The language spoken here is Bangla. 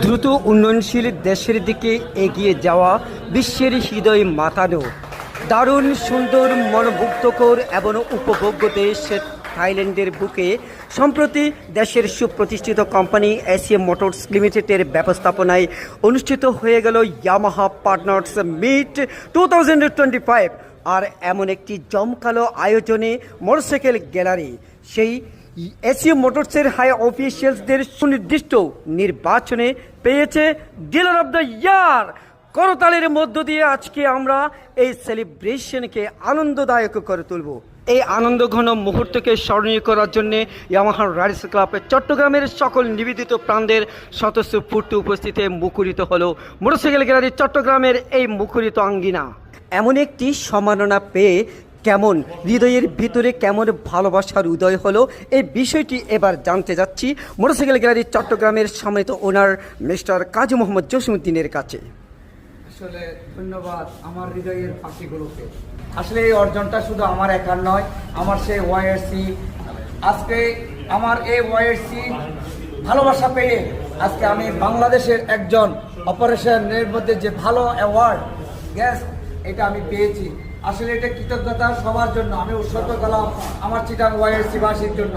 দ্রুত উন্নয়নশীল দেশের দিকে এগিয়ে যাওয়া বিশ্বের হৃদয় মাতানো। দারুণ, সুন্দর, মনোমুগ্ধকর এবং উপভোগ্য দেশ থাইল্যান্ডের বুকে সম্প্রতি দেশের সুপ্রতিষ্ঠিত কোম্পানি এসিএম মোটরস লিমিটেডের ব্যবস্থাপনায় অনুষ্ঠিত হয়ে গেল ইয়ামাহা পার্টনার্স মিট টু আর এমন একটি জমকালো আয়োজনে মোটরসাইকেল গ্যালারি, সেই এসিও মোটরসের হাই অফিসিয়ালসদের সুনির্দিষ্ট নির্বাচনে পেয়েছে ডিলার অফ দ্য ইয়ার। করতালের মধ্য দিয়ে আজকে আমরা এই সেলিব্রেশনকে আনন্দদায়ক করে তুলব। এই আনন্দ ঘন মুহূর্তকে স্মরণীয় করার জন্য ইয়ামাহার রাইডার্স ক্লাবের চট্টগ্রামের সকল নিবেদিত প্রাণদের ফুটতে উপস্থিতে মুখরিত হলো মোটরসাইকেল গ্যালারি চট্টগ্রামের এই মুখরিত আঙ্গিনা। এমন একটি সম্মাননা পেয়ে কেমন, হৃদয়ের ভিতরে কেমন ভালোবাসার উদয় হলো, এই বিষয়টি এবার জানতে যাচ্ছি মোটরসাইকেল গ্যালারি চট্টগ্রামের সম্মানিত ওনার মিস্টার কাজী মোহাম্মদ জসিমুদ্দিনের কাছে। আসলে ধন্যবাদ আমার হৃদয়ের পাখিগুলোকে। আসলে এই অর্জনটা শুধু আমার একার নয়, আমার সেই ওয়াইআরসি। আজকে আমার এই ওয়াইআরসি ভালোবাসা পেয়ে আজকে আমি বাংলাদেশের একজন অপারেশনের মধ্যে যে ভালো অ্যাওয়ার্ড, গ্যাস, এটা আমি পেয়েছি। আসলে এটা কৃতজ্ঞতা সবার জন্য। আমি উৎসর্গ করলাম আমার চিটাং ওয়াইআরসি বাসীর জন্য।